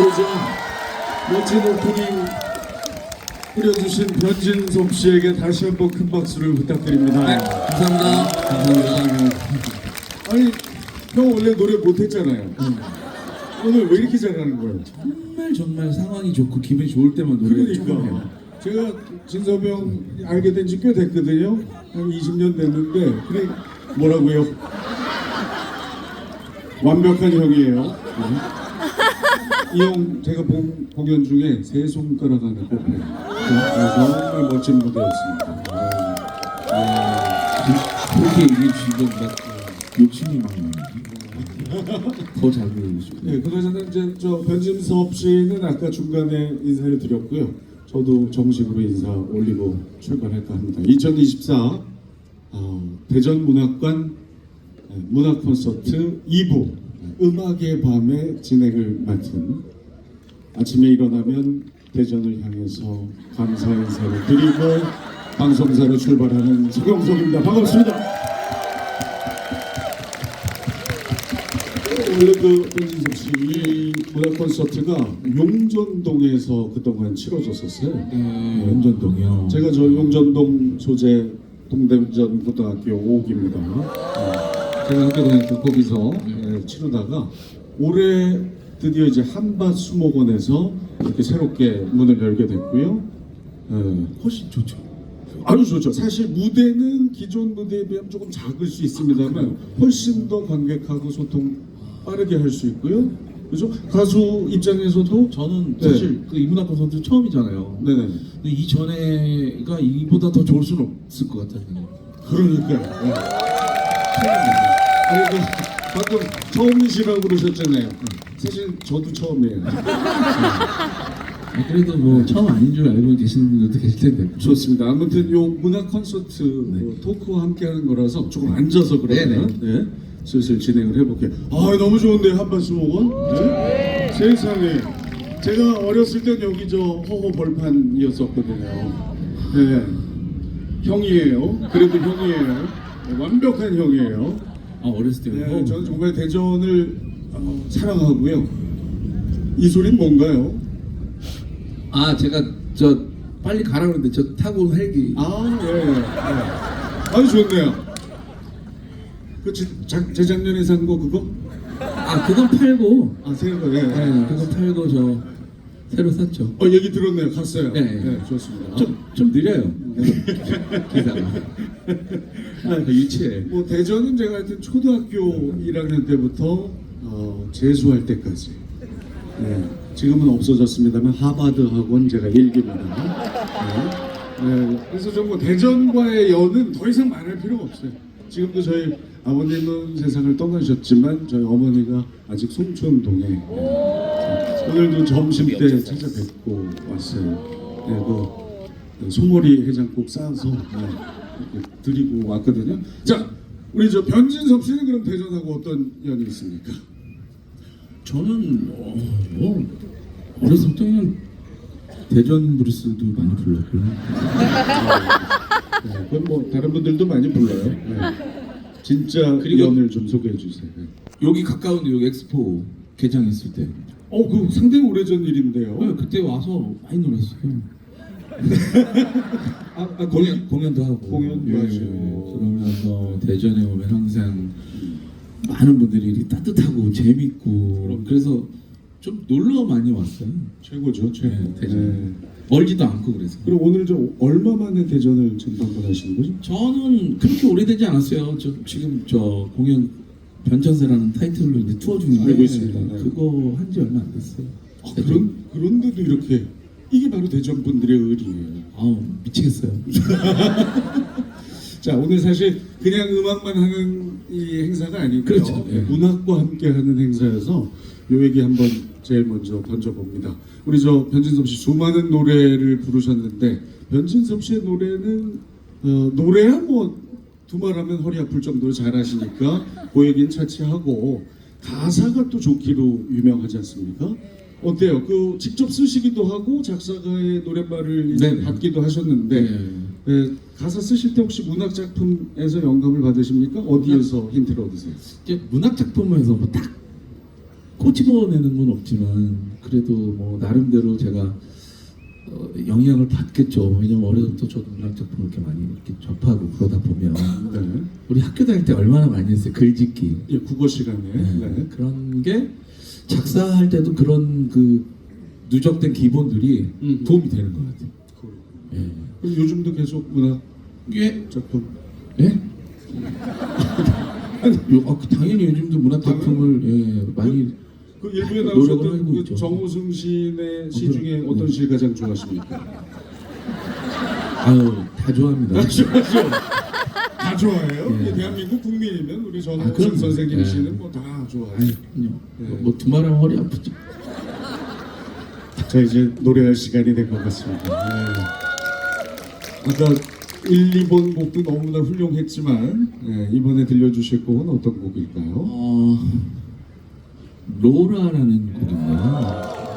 그래서 멋진 오프닝 꾸려주신 변진섭 씨에게 다시 한번 큰 박수를 부탁드립니다. 네, 감사합니다. 감사합니다. 아니 형 원래 노래 못했잖아요. 오늘 왜 이렇게 잘하는 거예요? 정말 정말 상황이 좋고 기분이 좋을 때만 노래를 처음 해요. 그러니까 제가 진섭이 형 알게 된 지 꽤 됐거든요. 한 20년 됐는데 그래 뭐라고요? 완벽한 형이에요. 이형 제가 본 공연 중에 세 손가락 안에 꼽혀요. 네, 정말 멋진 무대였습니다. 그렇게 얘기해 주시면 막 욕심이 막 더잘 보이고 네, 그나저나 이제 저 변진섭 씨는 아까 중간에 인사를 드렸고요. 저도 정식으로 인사 올리고 출발할까 합니다. 2024 어, 대전문학관 네, 문학 콘서트 2부 음악의 밤에 진행을 맡은 아침에 일어나면 대전을 향해서 감사 인사를 드리고 방송사로 출발하는 서경석입니다. 반갑습니다. 원래 그 변진섭 씨이 문화 콘서트가 용전동에서 그동안 치러졌었어요. 네, 연전동이요. 제가 저 용전동 소재 동대전 고등학교 5기입니다. 제가 학교 다닐 때 거기서 예, 치르다가 올해 드디어 이제 한밭 수목원에서 이렇게 새롭게 문을 열게 됐고요. 예, 훨씬 좋죠. 아주 좋죠. 사실 무대는 기존 무대에 비하면 조금 작을 수 있습니다만 훨씬 더 관객하고 소통 빠르게 할 수 있고요. 그죠? 가수 입장에서도 저는 네. 사실 그 이문학 콘서트 처음이잖아요. 네네. 근데 이 전에가 이보다 더 좋을 수는 없을 것 같아요. 그러니까요. 네. 아니 그 방금 처음이시라고 그러셨잖아요. 사실 저도 처음이에요. 아, 그래도 뭐 처음 아닌 줄 알고 계시는 분들도 계실 텐데. 좋습니다. 아무튼 요 문학 콘서트 뭐 토크와 함께하는 거라서 조금 앉아서 그러면 네. 슬슬 진행을 해볼게요. 아 너무 좋은데 한반수목원 네? 세상에 제가 어렸을 땐 여기 저 허허 벌판이었었거든요. 네. 형이에요. 그래도 형이에요. 네, 완벽한 형이에요. 아 어렸을 때. 네, 저는 정말 대전을 어, 사랑하고요. 이 소리는 뭔가요? 아 제가 저 빨리 가라 그러는데 저 타고 온 헬기. 아, 예, 예. 예. 아주 좋네요. 그 지- 작- 재작년에 산 거 그거? 아 그건 팔고. 아, 새 거, 예. 네, 그거 팔고 저 새로 샀죠. 어, 얘기 들었네요. 갔어요. 네. 네, 좋습니다. 좀, 좀 느려요. 기사가. 아, 유치해. 뭐 대전은 제가 하여튼 초등학교 1학년 때부터 어, 재수할 때까지. 네, 지금은 없어졌습니다만 하버드 학원 제가 일기입니다. 네. 네, 그래서 좀뭐 대전과의 연은 더 이상 말할 필요가 없어요. 지금도 저희 아버님은 세상을 떠나셨지만 저희 어머니가 아직 송촌동에 네, 오늘도 점심 때 찾아뵙고 왔어요. 네, 그 소머리 해장국 싸서 네, 드리고 왔거든요. 자, 우리 저 변진섭 씨는 그럼 대전하고 어떤 연이 있습니까? 저는 어, 뭐 어렸을 때 그냥 대전 브루스도 많이 불렀고요. 네, 그건 뭐 다른 분들도 많이 불러요. 네. 진짜 그리고- 연을 좀 소개해 주세요. 네. 여기 가까운데 여기 엑스포 개장했을 때. 어, 그 상당히 오래전 일인데요. 네, 그때 와서 많이 놀았어요. 아, 아 공연 공연도 하고 공연도 예, 하시고. 그러면서 대전에 오면 항상 많은 분들이 이렇게 따뜻하고 재밌고 그래서 좀 놀러 많이 왔어요. 최고죠, 최고. 네, 대전. 네. 멀지도 않고 그래서. 그럼 오늘 저 얼마 만에 대전을 지금 방문하시는 거죠? 저는 그렇게 오래되지 않았어요. 저 지금 저 공연 변천사라는 타이틀로 이제 투어 중인데 알고 있습니다. 네. 그거 한 지 얼마 안 됐어요. 아, 그런 그런데도 이렇게 이게 바로 대전 분들의 의리예요. 아우 미치겠어요. 자 오늘 사실 그냥 음악만 하는 이 행사가 아니고요. 그렇죠. 네, 문학과 함께하는 행사여서 요 얘기 한번 제일 먼저 던져봅니다. 우리 저 변진섭 씨 수많은 노래를 부르셨는데 변진섭 씨의 노래는 어, 노래야 뭐 두말하면 허리 아플 정도로 잘하시니까 그 얘기는 차치하고 가사가 또 좋기로 유명하지 않습니까? 어때요? 그 직접 쓰시기도 하고 작사가의 노랫말을 이제 네네. 받기도 하셨는데 네. 네, 가사 쓰실 때 혹시 문학 작품에서 영감을 받으십니까? 어디에서 힌트를 얻으세요? 문학 작품에서 뭐 딱 꼬집어내는 건 없지만 그 그래도 뭐 나름대로 제가 어, 영향을 받겠죠. 왜냐면 어려서부터 저도 문학 작품을 이렇게 많이 이렇게 접하고 그러다 보면 네. 우리 학교 다닐 때 얼마나 많이 했어요. 글짓기. 예, 국어 시간에. 네. 네. 그런 게 작사할 때도 그런 그 누적된 기본들이 음. 도움이 되는 것 같아요. 예. 그럼 요즘도 계속 문학 예? 작품 예? 요, 아, 그 당연히 요즘도 문학 작품을 예, 많이 그 일부에 노력을 나오셨던 하고 그 있죠. 정우승 시인의 시 어, 중에 그럼, 어떤 네. 시 가장 좋아하십니까? 아유 다 좋아합니다. 좋아하죠. 다 좋아해요. 네. 이 대한민국 국민이면 우리 아, 정우승 그럼요. 선생님 네. 시는 뭐다 그럼요. 네. 뭐 두말하면 허리 아프죠. 자 이제 노래할 시간이 된 것 같습니다. 네. 아까 1, 2번 곡도 너무나 훌륭했지만 네, 이번에 들려주실 곡은 어떤 곡일까요? 어, 로라라는 곡인데요.